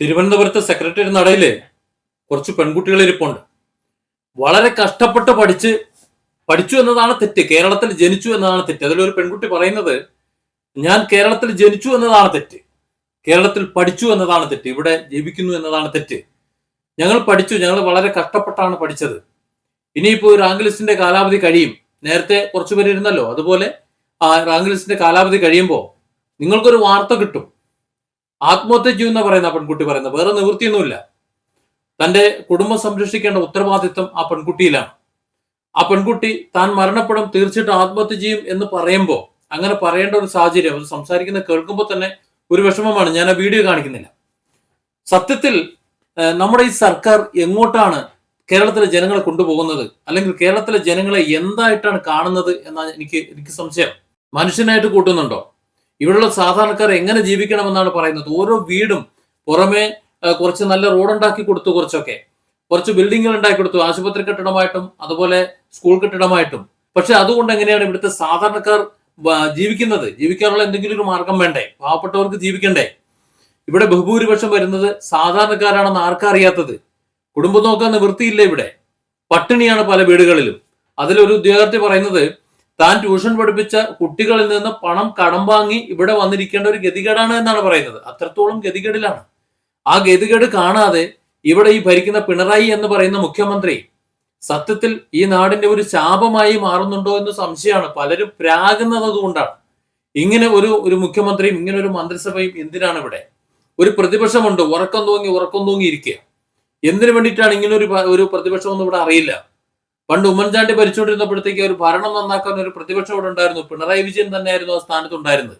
തിരുവനന്തപുരത്ത് സെക്രട്ടറി നടയിലെ കുറച്ച് പെൺകുട്ടികൾ ഇരിപ്പുണ്ട്. വളരെ കഷ്ടപ്പെട്ട് പഠിച്ച് പഠിച്ചു എന്നതാണ് തെറ്റ്. കേരളത്തിൽ ജനിച്ചു എന്നതാണ് തെറ്റ്. അതിലൊരു പെൺകുട്ടി പറയുന്നത് ഞാൻ കേരളത്തിൽ ജനിച്ചു എന്നതാണ് തെറ്റ്. കേരളത്തിൽ പഠിച്ചു എന്നതാണ് തെറ്റ്. ഇവിടെ ജീവിക്കുന്നു എന്നതാണ് തെറ്റ്. ഞങ്ങൾ പഠിച്ചു ഞങ്ങൾ വളരെ കഷ്ടപ്പെട്ടാണ് പഠിച്ചത്. ഇനിയിപ്പോൾ റാങ്ക് ലിസ്റ്റിന്റെ കാലാവധി കഴിയും. നേരത്തെ കുറച്ചു പേര് ഇരുന്നല്ലോ. അതുപോലെ ആ റാങ്ക് ലിസ്റ്റിന്റെ കാലാവധി കഴിയുമ്പോൾ നിങ്ങൾക്കൊരു വാർത്ത കിട്ടും. ആത്മഹത്യ ചെയ്യുന്ന പറയുന്ന പെൺകുട്ടി പറയുന്നത്. വേറെ നിവൃത്തിയൊന്നുമില്ല. തന്റെ കുടുംബം സംരക്ഷിക്കേണ്ട ഉത്തരവാദിത്വം ആ പെൺകുട്ടിയിലാണ്. ആ പെൺകുട്ടി താൻ മരണപ്പെടും തീർച്ചയായിട്ടും ആത്മഹത്യ ചെയ്യും എന്ന് പറയുമ്പോൾ അങ്ങനെ പറയേണ്ട ഒരു സാഹചര്യം അത് സംസാരിക്കുന്ന കേൾക്കുമ്പോൾ തന്നെ ഒരു വിഷമമാണ്. ഞാൻ ആ വീഡിയോ കാണിക്കുന്നില്ല. സത്യത്തിൽ നമ്മുടെ ഈ സർക്കാർ എങ്ങോട്ടാണ് കേരളത്തിലെ ജനങ്ങളെ കൊണ്ടുപോകുന്നത്? അല്ലെങ്കിൽ കേരളത്തിലെ ജനങ്ങളെ എന്തായിട്ടാണ് കാണുന്നത് എന്നാണ് എനിക്ക് എനിക്ക് സംശയം. മനുഷ്യനായിട്ട് കൂട്ടുന്നുണ്ടോ? ഇവിടെയുള്ള സാധാരണക്കാർ എങ്ങനെ ജീവിക്കണമെന്നാണ് പറയുന്നത്. ഓരോ വീടും പുറമെ കുറച്ച് നല്ല റോഡ് ഉണ്ടാക്കി കൊടുത്തു കുറച്ചൊക്കെ. കുറച്ച് ബിൽഡിങ്ങുകൾ ഉണ്ടാക്കി കൊടുത്തു. ആശുപത്രി കെട്ടിടമായിട്ടും അതുപോലെ സ്കൂൾ കെട്ടിടമായിട്ടും. പക്ഷെ അതുകൊണ്ട് എങ്ങനെയാണ് ഇവിടുത്തെ സാധാരണക്കാർ ജീവിക്കുന്നത്? ജീവിക്കാനുള്ള എന്തെങ്കിലും ഒരു മാർഗം വേണ്ടേ? പാവപ്പെട്ടവർക്ക് ജീവിക്കണ്ടേ? ഇവിടെ ബഹുഭൂരിപക്ഷം വരുന്നത് സാധാരണക്കാരാണെന്ന് ആർക്കറിയാത്തത് കുടുംബം നോക്കാൻ നിവൃത്തിയില്ല ഇവിടെ. പട്ടിണിയാണ് പല വീടുകളിലും. അതിലൊരു ഉദ്യോഗാർത്ഥി പറയുന്നത് താൻ ട്യൂഷൻ പഠിപ്പിച്ച കുട്ടികളിൽ നിന്ന് പണം കടം വാങ്ങി ഇവിടെ വന്നിരിക്കേണ്ട ഒരു ഗതികേടാണ് എന്നാണ് പറയുന്നത്. അത്രത്തോളം ഗതികേടിലാണ്. ആ ഗതികേട് കാണാതെ ഇവിടെ ഈ ഭരിക്കുന്ന പിണറായി എന്ന് പറയുന്ന മുഖ്യമന്ത്രി സത്യത്തിൽ ഈ നാടിന്റെ ഒരു ശാപമായി മാറുന്നുണ്ടോ എന്ന് സംശയമാണ്. പലരും പ്രാകുന്നത് അതുകൊണ്ടാണ് ഇങ്ങനെ ഒരു ഒരു മുഖ്യമന്ത്രിയും ഇങ്ങനെ ഒരു മന്ത്രിസഭയും എന്തിനാണ് ഇവിടെ? ഒരു പ്രതിപക്ഷമുണ്ട്. ഉറക്കം തൂങ്ങി ഉറക്കം തൂങ്ങി ഇരിക്കുക. എന്തിനു വേണ്ടിയിട്ടാണ് ഇങ്ങനെ ഒരു ഒരു പ്രതിപക്ഷം ഒന്നും ഇവിടെ അറിയില്ല? പണ്ട് ഉമ്മൻചാണ്ടി ഭരിച്ചുകൊണ്ടിരുന്നപ്പോഴത്തേക്ക് ഒരു ഭരണം നന്നാക്കാൻ ഒരു പ്രതിപക്ഷം ഇവിടെ ഉണ്ടായിരുന്നു. പിണറായി വിജയൻ തന്നെയായിരുന്നു ആ സ്ഥാനത്ത് ഉണ്ടായിരുന്നത്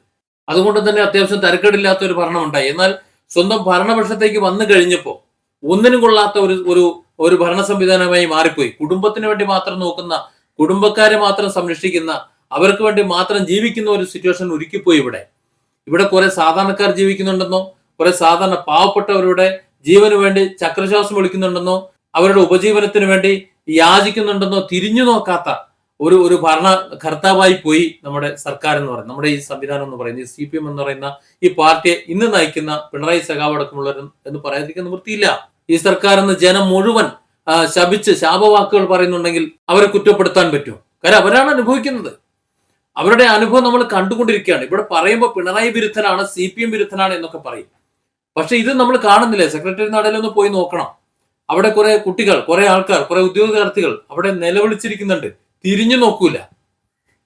അതുകൊണ്ട് തന്നെ അത്യാവശ്യം തരക്കേടില്ലാത്ത ഒരു ഭരണം ഉണ്ടായി. എന്നാൽ സ്വന്തം ഭരണപക്ഷത്തേക്ക് വന്നു കഴിഞ്ഞപ്പോൾ ഒന്നിനും കൊള്ളാത്ത ഒരു ഒരു ഒരു ഭരണ സംവിധാനമായി മാറിപ്പോയി. കുടുംബത്തിന് വേണ്ടി മാത്രം നോക്കുന്ന കുടുംബക്കാരെ മാത്രം സംരക്ഷിക്കുന്ന അവർക്ക് വേണ്ടി മാത്രം ജീവിക്കുന്ന ഒരു സിറ്റുവേഷൻ ഒരുക്കിപ്പോയി ഇവിടെ. ഇവിടെ കുറെ സാധാരണക്കാർ ജീവിക്കുന്നുണ്ടെന്നോ കുറെ സാധാരണ പാവപ്പെട്ടവരുടെ ജീവന് വേണ്ടി ചക്രശ്വാസം വിളിക്കുന്നുണ്ടെന്നോ അവരുടെ ഉപജീവനത്തിന് വേണ്ടി യാചിക്കുന്നുണ്ടെന്നോ തിരിഞ്ഞു നോക്കാത്ത ഒരു ഒരു ഭരണ കർത്താവായി പോയി നമ്മുടെ സർക്കാർ എന്ന് പറയുന്നത്. നമ്മുടെ ഈ സംവിധാനം എന്ന് പറയുന്നത് സി പി എം എന്ന് പറയുന്ന ഈ പാർട്ടിയെ ഇന്ന് നയിക്കുന്ന പിണറായി സഖാവ് അടക്കമുള്ളവർ എന്ന് പറയാതിരിക്കാൻ നിവൃത്തിയില്ല. ഈ സർക്കാർ എന്ന് ജനം മുഴുവൻ ശപിച്ച് ശാപവാക്കുകൾ പറയുന്നുണ്ടെങ്കിൽ അവരെ കുറ്റപ്പെടുത്താൻ പറ്റും കാര്യം അവരാണ് അനുഭവിക്കുന്നത്. അവരുടെ അനുഭവം നമ്മൾ കണ്ടുകൊണ്ടിരിക്കുകയാണ്. ഇവിടെ പറയുമ്പോൾ പിണറായി വിരുദ്ധനാണ് സി പി എം വിരുദ്ധനാണ് എന്നൊക്കെ പറയും. പക്ഷെ ഇത് നമ്മൾ കാണുന്നില്ലേ? സെക്രട്ടറി നടയിലൊന്ന് പോയി നോക്കണം. അവിടെ കുറെ കുട്ടികൾ കുറെ ആൾക്കാർ കുറെ ഉദ്യോഗാർത്ഥികൾ അവിടെ നിലവിളിച്ചിരിക്കുന്നുണ്ട്. തിരിഞ്ഞു നോക്കൂല.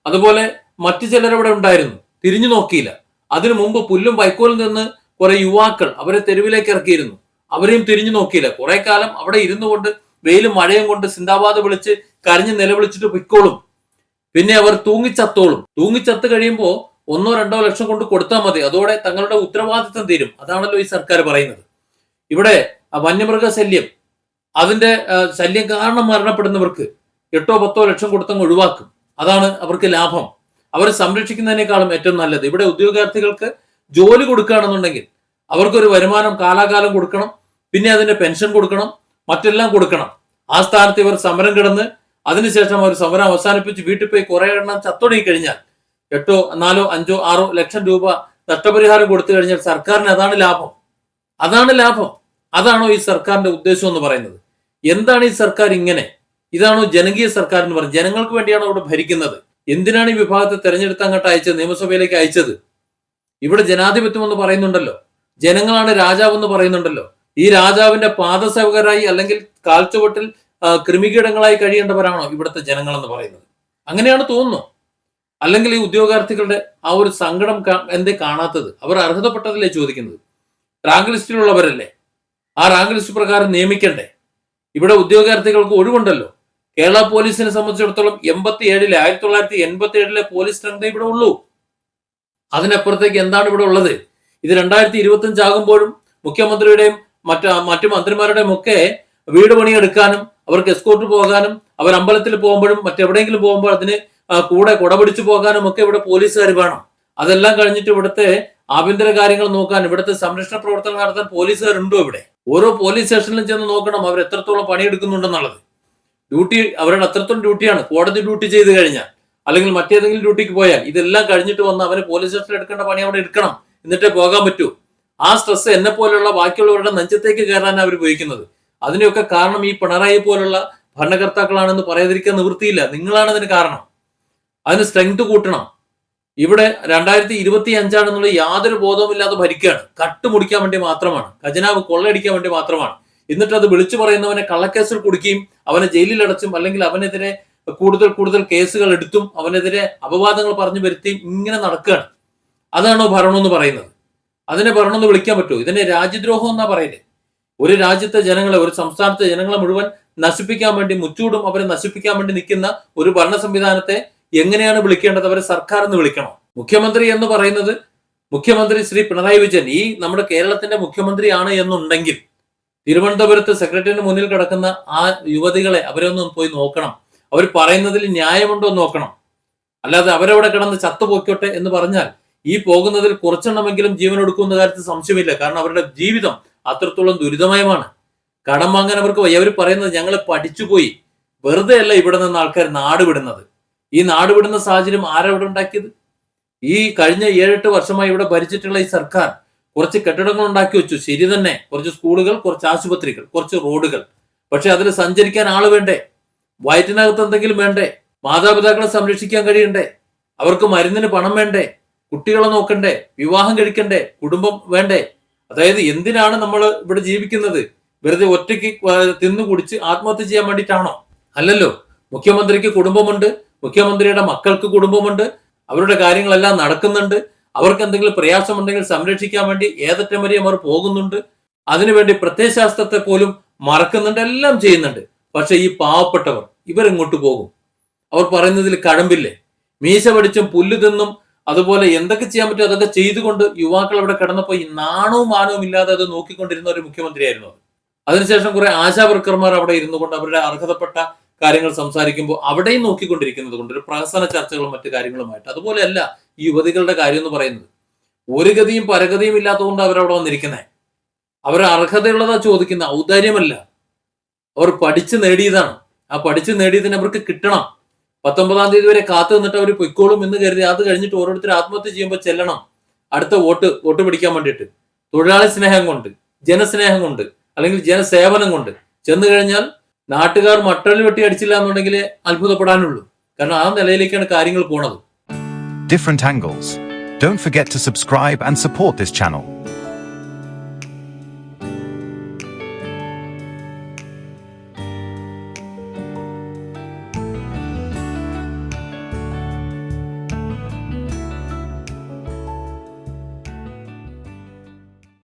അതുപോലെ മറ്റു ചിലരവിടെ ഉണ്ടായിരുന്നു. തിരിഞ്ഞു നോക്കിയില്ല. അതിനു മുമ്പ് പുല്ലും വൈക്കോലും നിന്ന് കുറെ യുവാക്കൾ അവരെ തെരുവിലേക്ക് ഇറക്കിയിരുന്നു. അവരെയും തിരിഞ്ഞു നോക്കിയില്ല. കുറെ കാലം അവിടെ ഇരുന്നു കൊണ്ട് വെയിലും മഴയും കൊണ്ട് സിന്ദാബാദ് വിളിച്ച് കരഞ്ഞ് നിലവിളിച്ചിട്ട് പൊയ്ക്കോളും. പിന്നെ അവർ തൂങ്ങിച്ചത്തോളും. തൂങ്ങിച്ചത്ത് കഴിയുമ്പോൾ ഒന്നോ രണ്ടോ ലക്ഷം കൊണ്ട് കൊടുത്താൽ മതി. അതോടെ തങ്ങളുടെ ഉത്തരവാദിത്തം തീരും. അതാണല്ലോ ഈ സർക്കാർ പറയുന്നത്. ഇവിടെ ആ വന്യമൃഗ ശല്യം അതിന്റെ ശല്യം കാരണം മരണപ്പെടുന്നവർക്ക് എട്ടോ പത്തോ ലക്ഷം കൊടുത്തങ്ങ് ഒഴിവാക്കും. അതാണ് അവർക്ക് ലാഭം. അവരെ സംരക്ഷിക്കുന്നതിനേക്കാളും ഏറ്റവും നല്ലത്. ഇവിടെ ഉദ്യോഗാർത്ഥികൾക്ക് ജോലി കൊടുക്കുകയാണെന്നുണ്ടെങ്കിൽ അവർക്കൊരു വരുമാനം കാലാകാലം കൊടുക്കണം പിന്നെ അതിന്റെ പെൻഷൻ കൊടുക്കണം മറ്റെല്ലാം കൊടുക്കണം. ആ സ്ഥാനത്ത് ഇവർ സമരം കിടന്ന് അതിനുശേഷം അവർ സമരം അവസാനിപ്പിച്ച് വീട്ടിൽ പോയി കുറെ എണ്ണം ചത്തൊടുങ്ങി കഴിഞ്ഞാൽ എട്ടോ നാലോ അഞ്ചോ ആറോ ലക്ഷം രൂപ നഷ്ടപരിഹാരം കൊടുത്തു കഴിഞ്ഞാൽ സർക്കാരിന് അതാണ് ലാഭം. അതാണ് ലാഭം. അതാണോ ഈ സർക്കാരിന്റെ ഉദ്ദേശം എന്ന് പറയുന്നത്? എന്താണ് ഈ സർക്കാർ ഇങ്ങനെ? ഇതാണോ ജനകീയ സർക്കാർ എന്ന് പറഞ്ഞത് ജനങ്ങൾക്ക് വേണ്ടിയാണ് അവിടെ ഭരിക്കുന്നത്? എന്തിനാണ് ഈ വിഭാഗത്തെ തെരഞ്ഞെടുത്ത് അങ്ങോട്ട് അയച്ചത് നിയമസഭയിലേക്ക് അയച്ചത്? ഇവിടെ ജനാധിപത്യം എന്ന് പറയുന്നുണ്ടല്ലോ. ജനങ്ങളാണ് രാജാവ് എന്ന് പറയുന്നുണ്ടല്ലോ. ഈ രാജാവിന്റെ പാദസേവകരായി അല്ലെങ്കിൽ കാൽച്ചുവട്ടിൽ കൃമികീടങ്ങളായി കഴിയേണ്ടവരാണോ ഇവിടുത്തെ ജനങ്ങൾ എന്ന് പറയുന്നത്? അങ്ങനെയാണ് തോന്നുന്നു. അല്ലെങ്കിൽ ഈ ഉദ്യോഗാർത്ഥികളുടെ ആ ഒരു സങ്കടം എന്തേ കാണാത്തത്? അവർ അർഹതപ്പെട്ടതല്ലേ ചോദിക്കുന്നത്? റാങ്ക് ലിസ്റ്റിലുള്ളവരല്ലേ? ആ റാങ്ക് ലിസ്റ്റ് പ്രകാരം നിയമിക്കണ്ടേ? ഇവിടെ ഉദ്യോഗാർത്ഥികൾക്ക് ഒഴിവുണ്ടല്ലോ. കേരള പോലീസിനെ സംബന്ധിച്ചിടത്തോളം എൺപത്തി ഏഴിലെ ആയിരത്തി തൊള്ളായിരത്തി എൺപത്തി ഏഴിലെ പോലീസ് സ്ട്രെങ്ത് ഇവിടെ ഉള്ളൂ. അതിനപ്പുറത്തേക്ക് എന്താണ് ഇവിടെ ഉള്ളത്? ഇത് രണ്ടായിരത്തി ഇരുപത്തി അഞ്ചാകുമ്പോഴും മുഖ്യമന്ത്രിയുടെയും മറ്റ് മറ്റു മന്ത്രിമാരുടെയും ഒക്കെ വീട് പണിയെടുക്കാനും അവർക്ക് എസ്കോർട്ട് പോകാനും അവർ അമ്പലത്തിൽ പോകുമ്പോഴും മറ്റെവിടെയെങ്കിലും പോകുമ്പോൾ അതിന് കൂടെ കുടപിടിച്ചു പോകാനും ഒക്കെ ഇവിടെ പോലീസുകാർ വേണം. അതെല്ലാം കഴിഞ്ഞിട്ട് ഇവിടുത്തെ ആഭ്യന്തര കാര്യങ്ങൾ നോക്കാൻ ഇവിടുത്തെ സംരക്ഷണ പ്രവർത്തനം നടത്താൻ പോലീസുകാരുണ്ടോ ഇവിടെ? ഓരോ പോലീസ് സ്റ്റേഷനിലും ചെന്ന് നോക്കണം അവർ എത്രത്തോളം പണിയെടുക്കുന്നുണ്ടെന്നുള്ളത്. ഡ്യൂട്ടി അവരുടെ അത്രത്തോളം ഡ്യൂട്ടിയാണ്. കോടതി ഡ്യൂട്ടി ചെയ്ത് കഴിഞ്ഞാൽ അല്ലെങ്കിൽ മറ്റേതെങ്കിലും ഡ്യൂട്ടിക്ക് പോയാൽ ഇതെല്ലാം കഴിഞ്ഞിട്ട് വന്ന് അവരെ പോലീസ് സ്റ്റേഷനിൽ എടുക്കേണ്ട പണി അവിടെ എടുക്കണം എന്നിട്ടേ പോകാൻ പറ്റൂ. ആ സ്ട്രെസ് എന്നെ പോലെയുള്ള ബാക്കിയുള്ളവരുടെ നെഞ്ചത്തേക്ക് കയറാനാണ് അവർ ഉപയോഗിക്കുന്നത്. അതിനെയൊക്കെ കാരണം ഈ പിണറായി പോലുള്ള ഭരണകർത്താക്കളാണെന്ന് പറയാതിരിക്കാൻ നിവൃത്തിയില്ല. നിങ്ങളാണ് അതിന് കാരണം. അതിന് സ്ട്രെങ്ത് കൂട്ടണം. ഇവിടെ രണ്ടായിരത്തി ഇരുപത്തി അഞ്ചാണെന്നുള്ള യാതൊരു ബോധവുമില്ലാതെ ഭരിക്കുകയാണ്. കട്ട് മുടിക്കാൻ വേണ്ടി മാത്രമാണ്. ഖജനാവ് കൊള്ളയടിക്കാൻ വേണ്ടി മാത്രമാണ്. എന്നിട്ട് അത് വിളിച്ചു പറയുന്നവനെ കള്ളക്കേസിൽ കുടുക്കുകയും അവനെ ജയിലിൽ അടച്ചും അല്ലെങ്കിൽ അവനെതിരെ കൂടുതൽ കൂടുതൽ കേസുകൾ എടുത്തും അവനെതിരെ അപവാദങ്ങൾ പറഞ്ഞു വരുത്തിയും ഇങ്ങനെ നടക്കുകയാണ്. അതാണോ ഭരണം എന്ന് പറയുന്നത്? അതിനെ ഭരണം എന്ന് വിളിക്കാൻ പറ്റുമോ? ഇതിനെ രാജ്യദ്രോഹം എന്നാ പറയൽ? ഒരു രാജ്യത്തെ ജനങ്ങളെ ഒരു സംസ്ഥാനത്തെ ജനങ്ങളെ മുഴുവൻ നശിപ്പിക്കാൻ വേണ്ടി മുച്ചൂടും അവരെ നശിപ്പിക്കാൻ വേണ്ടി നിൽക്കുന്ന ഒരു ഭരണ സംവിധാനത്തെ എങ്ങനെയാണ് വിളിക്കേണ്ടത്? അവരെ സർക്കാർ എന്ന് വിളിക്കണം? മുഖ്യമന്ത്രി എന്ന് പറയുന്നത് മുഖ്യമന്ത്രി ശ്രീ പിണറായി വിജയൻ ഈ നമ്മുടെ കേരളത്തിന്റെ മുഖ്യമന്ത്രിയാണ് എന്നുണ്ടെങ്കിൽ തിരുവനന്തപുരത്ത് സെക്രട്ടറിന് മുന്നിൽ കിടക്കുന്ന ആ യുവതികളെ അവരെ ഒന്ന് പോയി നോക്കണം. അവർ പറയുന്നതിൽ ന്യായമുണ്ടോ എന്ന് നോക്കണം. അല്ലാതെ അവരവിടെ കിടന്ന് ചത്തുപോയിക്കോട്ടെ എന്ന് പറഞ്ഞാൽ ഈ പോകുന്നതിൽ കുറച്ചെണ്ണമെങ്കിലും ജീവൻ എടുക്കുന്ന കാര്യത്തിൽ സംശയമില്ല. കാരണം അവരുടെ ജീവിതം അത്രത്തോളം ദുരിതമയമാണ്. കടം വാങ്ങാൻ അവർക്ക് അവർ പറയുന്നത് ഞങ്ങൾ പഠിച്ചുപോയി. വെറുതെ അല്ല ഇവിടെ നിന്ന് ആൾക്കാർ നാട് വിടുന്നത്. ഈ നാട് വിടുന്ന സാഹചര്യം ആരാ ഉണ്ടാക്കിയത്? ഈ കഴിഞ്ഞ ഏഴെട്ട് വർഷമായി ഇവിടെ ഭരിച്ചിട്ടുള്ള ഈ സർക്കാർ കുറച്ച് കെട്ടിടങ്ങൾ ഉണ്ടാക്കി വെച്ചു. ശരി തന്നെ. കുറച്ച് സ്കൂളുകൾ കുറച്ച് ആശുപത്രികൾ കുറച്ച് റോഡുകൾ. പക്ഷെ അതിൽ സഞ്ചരിക്കാൻ ആൾ വേണ്ടേ? വയറ്റിനകത്ത് എന്തെങ്കിലും വേണ്ടേ? മാതാപിതാക്കളെ സംരക്ഷിക്കാൻ കഴിയണ്ടേ? അവർക്ക് മരുന്നിന് പണം വേണ്ടേ? കുട്ടികളെ നോക്കണ്ടേ? വിവാഹം കഴിക്കണ്ടേ? കുടുംബം വേണ്ടേ? അതായത് എന്തിനാണ് നമ്മൾ ഇവിടെ ജീവിക്കുന്നത്? വെറുതെ ഒറ്റയ്ക്ക് തിന്നു കുടിച്ച് ആത്മഹത്യ ചെയ്യാൻ വേണ്ടിയിട്ടാണോ? അല്ലല്ലോ. മുഖ്യമന്ത്രിക്ക് കുടുംബമുണ്ട്. മുഖ്യമന്ത്രിയുടെ മക്കൾക്ക് കുടുംബമുണ്ട് അവരുടെ കാര്യങ്ങളെല്ലാം നടക്കുന്നുണ്ട് അവർക്ക് എന്തെങ്കിലും പ്രയാസമുണ്ടെങ്കിൽ സംരക്ഷിക്കാൻ വേണ്ടി ഏതറ്റം വരെയും അവർ പോകുന്നുണ്ട് അതിനുവേണ്ടി പ്രത്യയശാസ്ത്രത്തെ പോലും മറക്കുന്നുണ്ട് എല്ലാം ചെയ്യുന്നുണ്ട്. പക്ഷെ ഈ പാവപ്പെട്ടവർ ഇവരെങ്ങോട്ട് പോകും? അവർ പറയുന്നതിൽ കഴമ്പില്ലേ? മീശ പഠിച്ചും പുല്ല് തിന്നും അതുപോലെ എന്തൊക്കെ ചെയ്യാൻ പറ്റും അതൊക്കെ ചെയ്തുകൊണ്ട് യുവാക്കൾ അവിടെ കിടന്നപ്പോൾ ഈ നാണവും മാനവും ഇല്ലാതെ അത് നോക്കിക്കൊണ്ടിരുന്ന ഒരു മുഖ്യമന്ത്രിയായിരുന്നു അത് അതിനുശേഷം കുറെ ആശാവർക്കർമാർ അവിടെ ഇരുന്നു കൊണ്ട് അവരുടെ അർഹതപ്പെട്ട കാര്യങ്ങൾ സംസാരിക്കുമ്പോൾ അവിടെയും നോക്കിക്കൊണ്ടിരിക്കുന്നത് കൊണ്ട് ഒരു പ്രഹസന ചർച്ചകളും മറ്റു കാര്യങ്ങളുമായിട്ട്. അതുപോലെയല്ല ഈ യുവതികളുടെ കാര്യം എന്ന് പറയുന്നത്. ഒരു ഗതിയും പരഗതിയും ഇല്ലാത്തതുകൊണ്ട് അവരവിടെ വന്നിരിക്കുന്നത് അവർ അർഹതയുള്ളതാ ചോദിക്കുന്ന ഔദാര്യമല്ല. അവർ പഠിച്ചു നേടിയതാണ്. ആ പഠിച്ചു നേടിയതിന് അവർക്ക് കിട്ടണം. പത്തൊമ്പതാം തീയതി വരെ കാത്തു നിന്നിട്ട് അവർ പൊയ്ക്കോളും എന്ന് കരുതി അത് കഴിഞ്ഞിട്ട് ഓരോരുത്തർ ആത്മഹത്യ ചെയ്യുമ്പോൾ ചെല്ലണം. അടുത്ത വോട്ട് വോട്ട് പിടിക്കാൻ വേണ്ടിയിട്ട്. തൊഴിലാളി സ്നേഹം കൊണ്ട് ജനസ്നേഹം കൊണ്ട് അല്ലെങ്കിൽ ജനസേവനം കൊണ്ട്. ചെന്ന് കഴിഞ്ഞാൽ നാട്ടുകാർ മട്ടണിൽ വെട്ടി അടിച്ചില്ല എന്നുണ്ടെങ്കിൽ അത്ഭുതപ്പെടാനുള്ളൂ. കാരണം ആ നിലയിലേക്കാണ് കാര്യങ്ങൾ പോണത്. Different angles don't forget to subscribe and support this channel